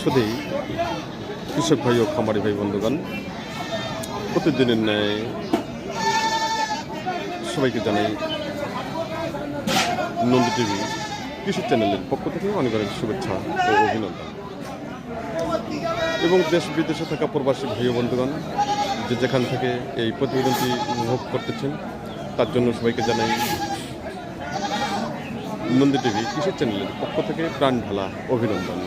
সুদেই কৃষক ভাই ও খামারি ভাই, বন্ধুগণ, প্রতিদিনের ন্যায় সবাইকে জানাই নন্দী টিভি কৃষি চ্যানেলের পক্ষ থেকে অনেক অনেক শুভেচ্ছা ও অভিনন্দন। এবং দেশ বিদেশে থাকা প্রবাসী ভাই বন্ধুগণ, যে যেখান থেকে এই প্রতিবেদনটি উপভোগ করতেছেন, তার জন্য সবাইকে জানাই নন্দী টিভি কৃষি চ্যানেলের পক্ষ থেকে প্রাণ ঢালা অভিনন্দন।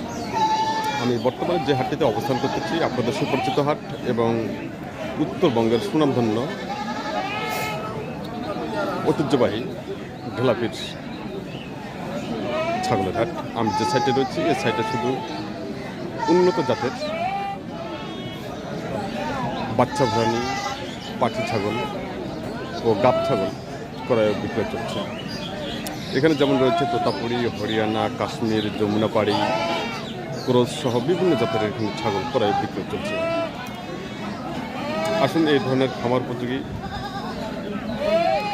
আমি বর্তমানে যে হাটটিতে অবস্থান করতেছি, আপনাদের সুপরিচিত হাট এবং উত্তরবঙ্গের সুনামধন্য ঐতিহ্যবাহী ঢেলাপির ছাগলের হাট। আমি যে সাইটে রয়েছি, এই সাইটে শুধু উন্নত জাতের বাচ্চা ভরানি পাটি ছাগল ও গাব ছাগল ক্রয় বিক্রয় চলছে। এখানে যেমন রয়েছে তোতাপুরি, হরিয়ানা, কাশ্মীর, যমুনাপাড়ি ক্রোজ সহ বিভিন্ন জাতের এখানে ছাগল ক্রয় বিক্রয় চলছে। আসুন এই ধরনের খামার উপযোগী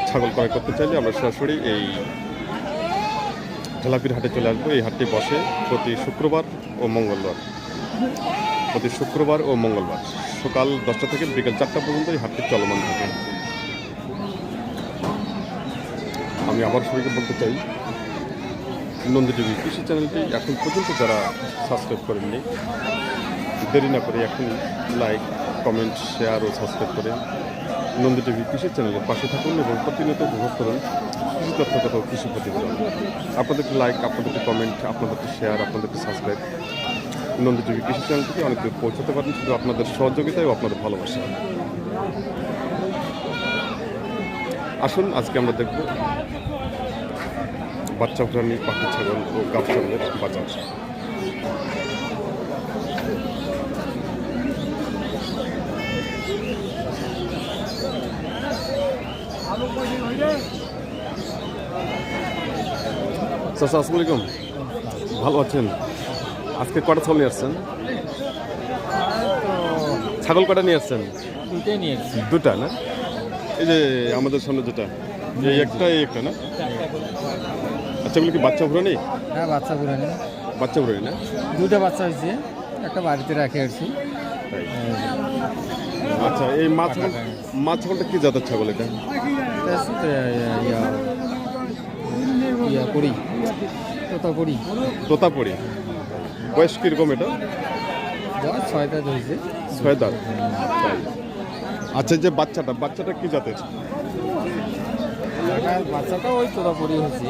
ছাগল ক্রয় করতে চাইলে আমরা সরাসরি এই ঢেলাপির হাটে চলে আসব। এই হাটটি বসে প্রতি শুক্রবার ও মঙ্গলবার। প্রতি শুক্রবার ও মঙ্গলবার সকাল দশটা থেকে বিকেল চারটা পর্যন্ত এই হাটটি চলমান থাকে। আমি আবার সবাইকে বলতে চাই নন্দী টিভি কৃষি চ্যানেলটি এখন পর্যন্ত যারা সাবস্ক্রাইব করেননি, দেরি না করে এখনই লাইক কমেন্ট শেয়ার ও সাবস্ক্রাইব করে নন্দী টিভি কৃষি চ্যানেলের পাশে থাকুন এবং প্রতিনিয়ত উপভোগ করুন কৃষি তথ্যগত ও কৃষি প্রতিবেদন। আপনাদেরকে লাইক আপনাদেরকে কমেন্ট আপনাদেরকে শেয়ার আপনাদেরকে সাবস্ক্রাইব নন্দী টিভি কৃষি চ্যানেলটিকে অনেক দূর পৌঁছাতে পারেন শুধু আপনাদের সহযোগিতায় ও আপনাদের ভালোবাসা আসুন, আজকে আমরা দেখব বাচ্চা প্রাণী পাখি ছাগল ও গাব ছাগলের বাজার। চাচা আসসালামু আলাইকুম ভালো আছেন? আজকে কটা ছাগল নিয়ে আসছেন? ছাগল কটা নিয়ে আসছেন? দুটোই নিয়ে এসেছি দুটা না? এই যে আমাদের সামনে যেটা এই একটা এই একটা না? আচ্ছা এগুলো কি বাচ্চা ভুরানি হ্যাঁ বাচ্চা পুরানি বাচ্চা ভুরানি না? দুটো বাচ্চা হয়েছে একটা বাড়িতে রাখে আসছি। আচ্ছা এই মাছ মাছ ছাগলটা কি জাতের ছাগল এটা? ইয়া- করি তোতা তোতাপুরি। বয়স কীরকম এটা? বয়স ছয়টা ধরেছে। ছয় দাঁত। আচ্ছা যে বাচ্চাটা বাচ্চাটা কি জাতের? বাচ্চাটা ওই হয়েছে।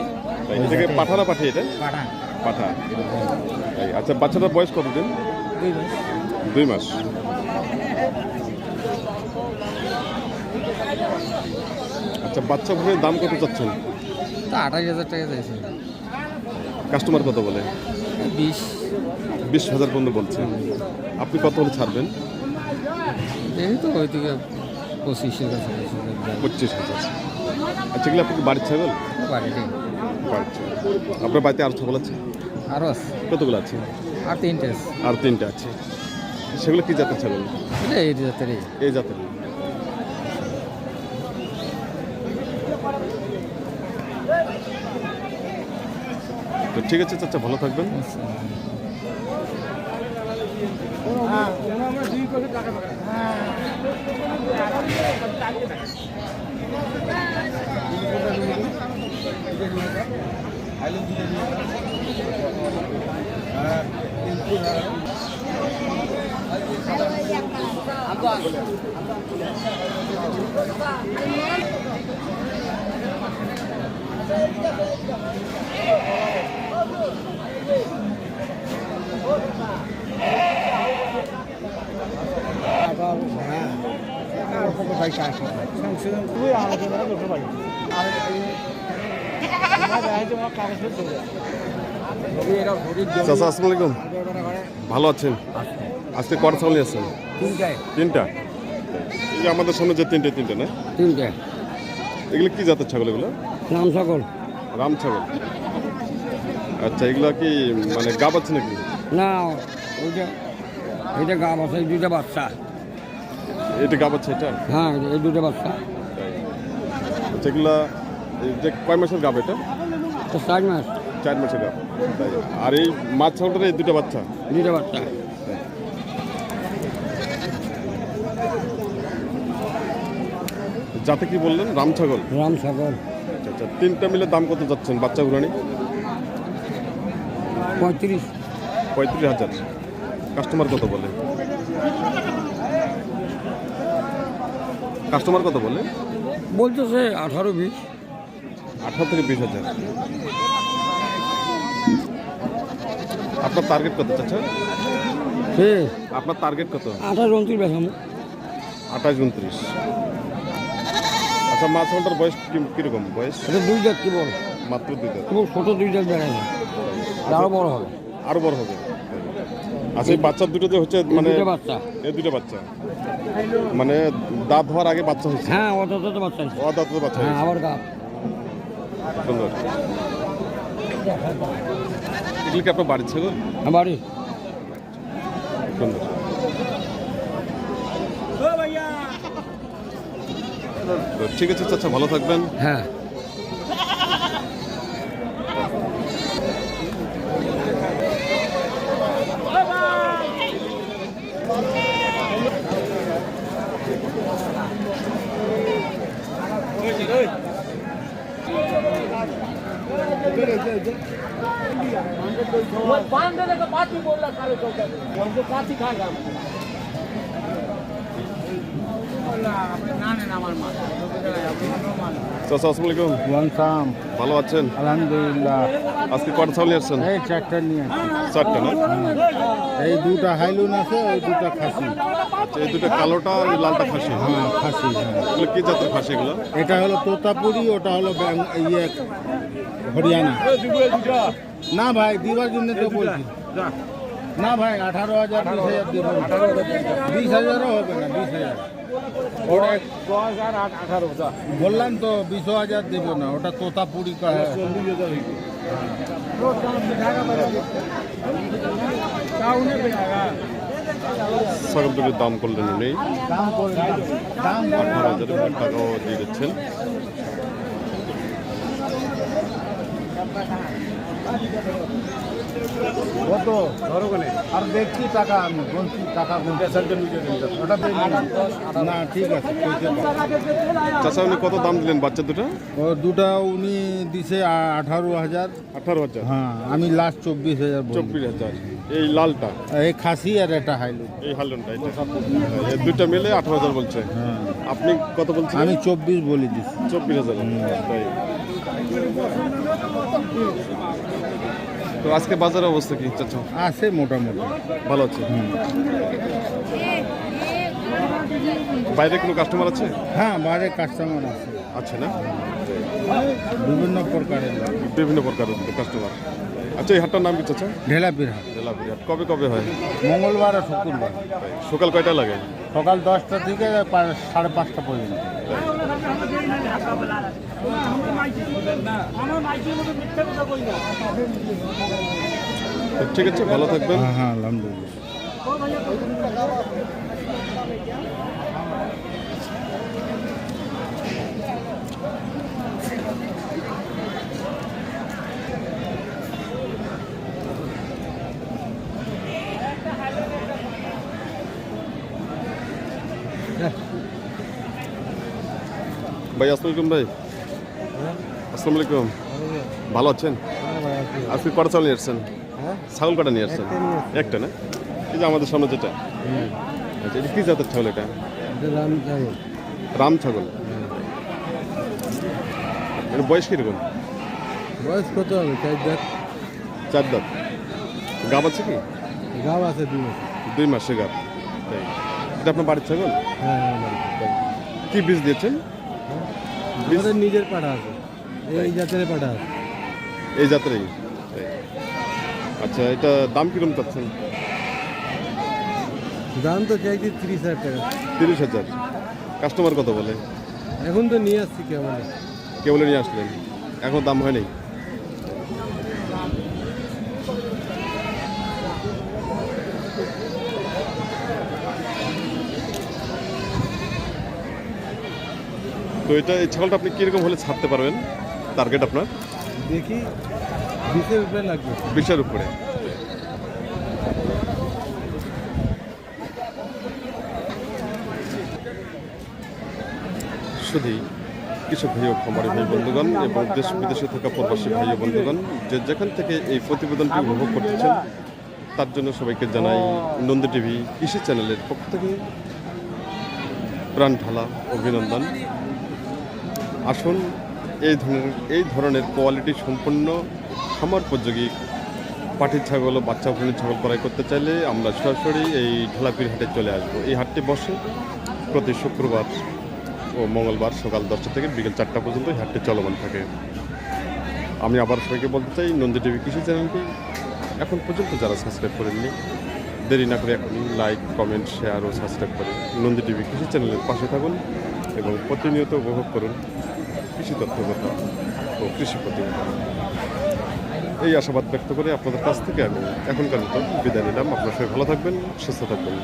পাঠানা পাঠি এটা? পাঠা পাঠা আচ্ছা বাচ্চাটার বয়স কতদিন? দুই মাস। দুই মাস। আচ্ছা বাচ্চা ভুলের দাম কত চাচ্ছেন? তা আঠাশ হাজার টাকা চাইছে। কাস্টমার কত বলে? বিশ। বিশ হাজার পর্যন্ত বলছে। আপনি কত হলে ছাড়বেন? দেখি তো ওই থেকে পঁচিশের কাছে পঁচিশ হাজার। আচ্ছা এগুলো আপনি কি বাড়ির ছাগল? বাড়িতে। আপনার বাড়িতে আর ছাগল আছে? আরও আছে কতগুলো আছে? আর তিনটে আছে। আর তিনটে আছে। সেগুলো কি জাতের ছাগল? এই জাতের এই জাতের। তো ঠিক আছে চাচা ভালো থাকবেন। I'm going. I'm going. চাচা আসসালামু আলাইকুম ভালো আছেন? আজকে কটা ছাগল নিয়ে আসছেন? তিনটা। এই আমাদের সামনে যে তিনটে তিনটে না? তিনটে। এগুলো কি জাতের ছাগল এগুলো? নাম সকল রাম ছাগল। আচ্ছা এগুলো কি মানে গাব আছে নাকি? না ওইটা এটা গাব আছে এই দুইটা বাচ্চা। এটা গাব আছে এটা হ্যাঁ এই দুটো বাচ্চা। আচ্ছা এই যে কয় মাসের গাব এটা? চার মাস। চার মাসের তাই। আর এই মাছ ছাগলটার এই দুটো বাচ্চা? দুইটা বাচ্চা। যাতে কি বললেন? রাম ছাগল? রাম ছাগল। আচ্ছা আচ্ছা তিনটা মিলে দাম কত যাচ্ছেন বাচ্চা নিয়ে? পঁয়ত্রিশ। পঁয়ত্রিশ হাজার। কাস্টমার কত বলে? কাস্টমার কত বলে বলতেছে আঠারো বিশ। আঠারো থেকে বিশ হাজার। আপনার টার্গেট কত চাচা? সে আপনার টার্গেট কত? আঠারো উনত্রিশ বেসাম আঠাশ উনত্রিশ। আচ্ছা মাছ ঘণ্টার বয়স কি- কীরকম বয়স? এটা দুই জাত কি বড়? মাত্র দুই খুব ছোট দুই জাত বেড়ায় না। আরও বড় হবে। আরও বড় হবে। আচ্ছা এই বাচ্চা দুটো যে হচ্ছে মানে বাচ্চা। এই দুটো বাচ্চা। মানে দাঁত হওয়ার আগে বাচ্চা হচ্ছে হ্যাঁ অত তো বাচ্চা আছে। অদাঁত বাচ্চা হ্যাঁ আবার গা সুন্দর। এগুলি কি আপনার বাড়ির ছাগল বাড়ি। সুন্দর। ঠিক আছে চাচা ভালো থাকবেন। হ্যাঁ চাচা আসসালামু আলাইকুম ওয়ানসাম ভালো আছেন? আলহামদুলিল্লাহ। আজকে কটা ছাগল নিয়ে আসছেন? এই চারটা নিয়ে চারটা না? এই দুটা হাইলুন আছে ওই দুটা খাসি। আচ্ছা এই দুটো কালোটা আর লালটা খাসি হ্যাঁ? খাসি হ্যাঁ। এগুলো কি জাতের খাসি এগুলো? এটা হলো তোতাপুরি ওটা হলো ইয়ে হরিয়ানা। না ভাই দিবার জন্য তো বলছি। না ভাই আঠারো হাজার বিশ হাজার দিব। বিশ হাজারও হবে না বিশ হাজার। ওটা বললাম তো বিশ হাজার দেব না ওটা তোতাপুরি ছাগল দুটোর দাম করলেন উনি? আঠারো হাজার টাকাও দিয়ে দিচ্ছেন। কত? ধরো আর দেখছি টাকা আমি গুনছি টাকা ওটা। না ঠিক আছে। চাচা উনি কত দাম দিলেন বাচ্চা দুটো? ও দুটা উনি দিছে আঠারো হাজার। আঠারো হাজার? হ্যাঁ আমি লাস্ট চব্বিশ হাজার বলি। চব্বিশ হাজার। এই লালটা? এই খাসি আর এটা হাইলু এই হালনটা এটা। দুইটা মিলে আঠারো হাজার বলছে। হ্যাঁ। আপনি কত বলছেন আমি চব্বিশ বলে দিছি। চব্বিশ হাজার। তো আজকে বাজারের অবস্থা কি চাচা? আছে মোটামুটি। ভালো আছে? বাইরে কোনো কাস্টমার আছে? হ্যাঁ বাইরে কাস্টমার আছে। আছে না? বিভিন্ন প্রকারের। বিভিন্ন প্রকারের কাস্টমার আচ্ছা এই হাটটার নাম কি চাচা? ঢেলাপির হাট জেলাপুরি হাট কবে কবে হয়? মঙ্গলবার আর শুক্রবার। সকাল কয়টা লাগে? সকাল দশটা থেকে সাড়ে পাঁচটা পর্যন্ত। ঠিক আছে ভালো থাকবেন। হ্যাঁ হ্যাঁ আলহামদুলিল্লাহ। ভাই আসসালামু আলাইকুম ভাই। আসসালামু আলাইকুম। ভালো আছেন? আজকে কটা ছাগল নিয়ে আসছেন? ছাগল কটা নিয়ে আসছেন? একটা না? এই যে আমাদের সামনে যেটা। আচ্ছা এটা কি জাতের ছাগল এটা? রাম ছাগল। এর বয়স কীরকম? বয়স কত হবে? চার দাঁত চার দাঁত। গাব আছে কি? গাও আছে দুই দুই মাসে গাব। তাই। এটা আপনার বাড়ির ছাগল? হ্যাঁ কি বীজ দিয়েছেন? আমাদের নিজের পাড়া আছে। এই জাতের পাড়া আছে। এই যাত্রাই আচ্ছা এটা দাম কীরকম চাচ্ছেন? দাম তো চাইছি তিরিশ হাজার টাকা। তিরিশ হাজার। কাস্টমার কত বলে? এখন তো নিয়ে আসছি কেমন কেবলে নিয়ে আসলেন। এখন দাম হয়নি? তো এটা এই ছাগলটা আপনি কীরকম হলে ছাড়তে পারবেন? টার্গেট আপনার? দেখি বিশের উপরে লাগবে। বিশের উপরে। শুধুই কৃষক ভাই ও খামারি ভাই বন্ধুগণ এবং দেশ বিদেশে থাকা প্রবাসী ভাই ও বন্ধুগণ যে যেখান থেকে এই প্রতিবেদনটি উপভোগ করতেছেন তার জন্য সবাইকে জানাই নন্দী টিভি কৃষি চ্যানেলের পক্ষ থেকে প্রাণ ঢালা অভিনন্দন। আসুন, এই ধরনের এই ধরনের কোয়ালিটি সম্পন্ন খামার উপযোগী পাটির ছাগল ও বাচ্চা ভূমির ছাগল ক্রয় করতে চাইলে আমরা সরাসরি এই ঢালাপির হাটে চলে আসব। এই হাটটি বসে প্রতি শুক্রবার ও মঙ্গলবার সকাল দশটা থেকে বিকেল চারটা পর্যন্ত এই হাটটি চলমান থাকে। আমি আবার সবাইকে বলতে চাই, নন্দী টিভি কৃষি চ্যানেলটি এখন পর্যন্ত যারা সাবস্ক্রাইব করেননি, দেরি না করে এখন লাইক কমেন্ট শেয়ার ও সাবস্ক্রাইব করে নন্দী টিভি কৃষি চ্যানেলের পাশে থাকুন এবং প্রতিনিয়ত উপভোগ করুন। কৃষি তত্ত্বকতা ও কৃষি প্রতিবেদন এই আশাবাদ ব্যক্ত করে আপনাদের কাছ থেকে আমি এখনকার মতো বিদায় নিলাম। আপনার সবাই ভালো থাকবেন, সুস্থ থাকবেন।